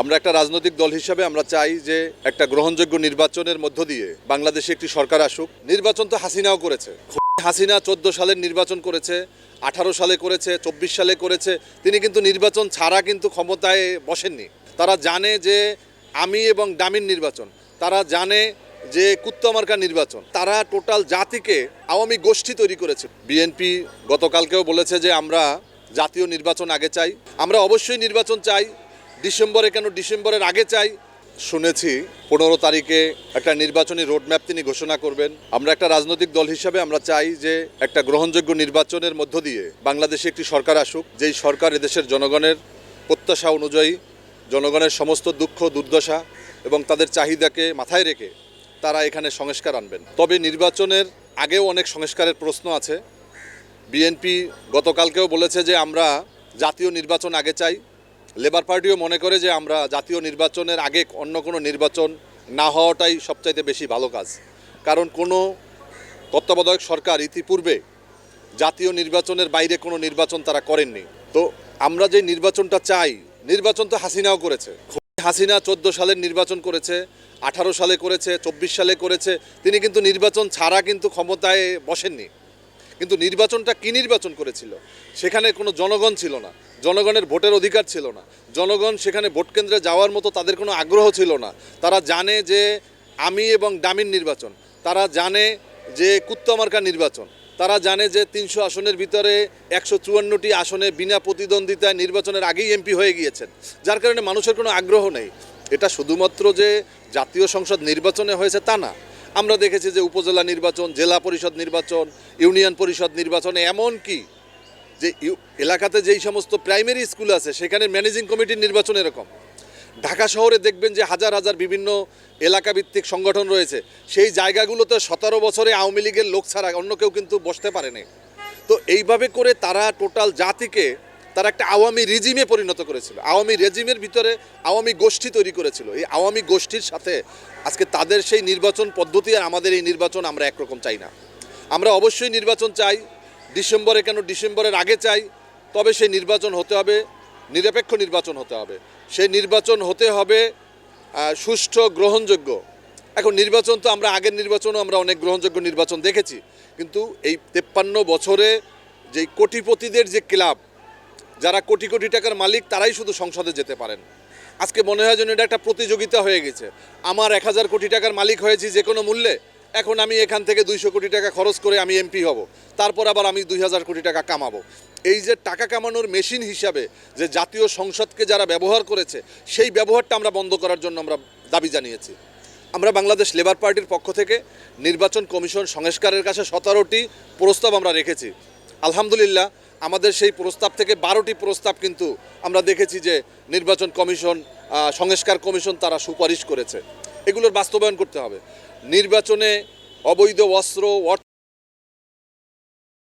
আমরা একটা রাজনৈতিক দল হিসাবে আমরা চাই যে একটা গ্রহণযোগ্য নির্বাচনের মধ্য দিয়ে বাংলাদেশে একটি সরকার আসুক। নির্বাচন তো হাসিনাও করেছে। হাসিনা চোদ্দ সালের নির্বাচন করেছে, আঠারো সালে করেছে, চব্বিশ সালে করেছে। তিনি কিন্তু নির্বাচন ছাড়া কিন্তু ক্ষমতায় বসেননি। তারা জানে যে আমি এবং ডামিন নির্বাচন। তারা জানে যে কুত্তমার্কা নির্বাচন। তারা টোটাল জাতিকে আওয়ামী গোষ্ঠী তৈরি করেছে। বিএনপি গতকালকেও বলেছে যে আমরা জাতীয় নির্বাচন আগে চাই। আমরা অবশ্যই নির্বাচন চাই। ডিসেম্বরে কেন? ডিসেম্বরের আগে চাই? শুনেছি পনেরো তারিখে একটা নির্বাচনী রোডম্যাপ তিনি ঘোষণা করবেন। আমরা একটা রাজনৈতিক দল হিসাবে আমরা চাই যে একটা গ্রহণযোগ্য নির্বাচনের মধ্য দিয়ে বাংলাদেশে একটি সরকার আসুক, যেই সরকার এদেশের জনগণের প্রত্যাশা অনুযায়ী, জনগণের সমস্ত দুঃখ, দুর্দশা এবং তাদের চাহিদাকে মাথায় রেখে তারা এখানে সংস্কার আনবেন। তবে নির্বাচনের আগেও অনেক সংস্কারের প্রশ্ন আছে। বিএনপি গতকালকেও বলেছে যে আমরা জাতীয় নির্বাচন আগে চাই লেবার পার্টিও মনে করে যে আমরা জাতীয় নির্বাচনের আগে অন্য কোনো নির্বাচন না হওয়াটাই সবচাইতে বেশি ভালো কাজ। কারণ কোনো তত্ত্বাবধায়ক সরকার ইতিপূর্বে জাতীয় নির্বাচনের বাইরে কোনো নির্বাচন তারা করেননি। তো আমরা যে নির্বাচনটা চাই, নির্বাচন তো হাসিনাও করেছে। হাসিনা চোদ্দ সালের নির্বাচন করেছে, আঠারো সালে করেছে, চব্বিশ সালে করেছে, তিনি কিন্তু নির্বাচন ছাড়া কিন্তু ক্ষমতায় বসেননি। কিন্তু নির্বাচনটা কি নির্বাচন করেছিল? সেখানে কোনো জনগণ ছিল না। জনগণের ভোটের অধিকার ছিল না। জনগণ সেখানে ভোট কেন্দ্রে যাওয়ার মতো তাদের কোনো আগ্রহ ছিল না। তারা জানে যে আমি এবং ডামিন নির্বাচন। তারা জানে যে কুত্তমার্কা নির্বাচন। তারা জানে যে তিনশো আসনের ভিতরে একশো চুয়ান্নটি আসনে বিনা প্রতিদ্বন্দ্বিতায় নির্বাচনের আগেই এমপি হয়ে গিয়েছেন। যার কারণে মানুষের কোনো আগ্রহ নেই। এটা শুধুমাত্র যে জাতীয় সংসদ নির্বাচনে হয়েছে তা না। আমরা দেখেছি যে উপজেলা নির্বাচন, জেলা পরিষদ নির্বাচন, ইউনিয়ন পরিষদ নির্বাচনে এমন কি যে এলাকাতে যেই সমস্ত প্রাইমারি স্কুল আছে, সেখানে ম্যানেজিং কমিটির নির্বাচন এরকম। ঢাকা শহরে দেখবেন যে হাজার হাজার বিভিন্ন এলাকা ভিত্তিক সংগঠন রয়েছে, সেই জায়গাগুলোতে সতেরো বছরে আওয়ামী লীগের লোক ছাড়া অন্য কেউ কিন্তু বসতে পারেনি। তো এইভাবে করে তারা টোটাল জাতিকে তারা একটা আওয়ামী রেজিমে পরিণত করেছিল। আওয়ামী রেজিমের ভিতরে আওয়ামী গোষ্ঠী তৈরি করেছিল। এই আওয়ামী গোষ্ঠীর সাথে আজকে তাদের সেই নির্বাচন পদ্ধতি আর আমাদের এই নির্বাচন আমরা একরকম চাই না। আমরা অবশ্যই নির্বাচন চাই, ডিসেম্বরে কেন ডিসেম্বরের আগে চাই, তবে সেই নির্বাচন হতে হবে, নিরপেক্ষ নির্বাচন হতে হবে। সেই নির্বাচন হতে হবে সুষ্ঠু, গ্রহণযোগ্য। এখন নির্বাচন তো আমরা আগের নির্বাচনও আমরা অনেক গ্রহণযোগ্য নির্বাচন দেখেছি। কিন্তু এই তেপ্পান্ন বছরে যেই কোটিপতিদের যে ক্লাব যারা কোটি কোটি টাকার মালিক, তারাই শুধু সংসদে যেতে পারেন। আজকে মনে হয় যেন এটা একটা প্রতিযোগিতা হয়ে গেছে। আমার এক হাজার কোটি টাকার মালিক হয়েছি যে কোনো মূল্যে, এখন আমি এখান থেকে দুইশো কোটি টাকা খরচ করে আমি এমপি হব। তারপর আবার আমি দুই হাজার কোটি টাকা কামাবো। এই যে টাকা কামানোর মেশিন হিসাবে যে জাতীয় সংসদকে যারা ব্যবহার করেছে, সেই ব্যবহারটা আমরা বন্ধ করার জন্য আমরা দাবি জানিয়েছি। আমরা বাংলাদেশ লেবার পার্টির পক্ষ থেকে নির্বাচন কমিশন সংস্কারের কাছে সতেরোটি প্রস্তাব আমরা রেখেছি। আলহামদুলিল্লাহ, আমাদের সেই প্রস্তাব থেকে বারোটি প্রস্তাব কিন্তু আমরা দেখেছি যে নির্বাচন কমিশন সংস্কার কমিশন তারা সুপারিশ করেছে। এগুলোর বাস্তবায়ন করতে হবে। নির্বাচনে অবৈধ, অস্ত্র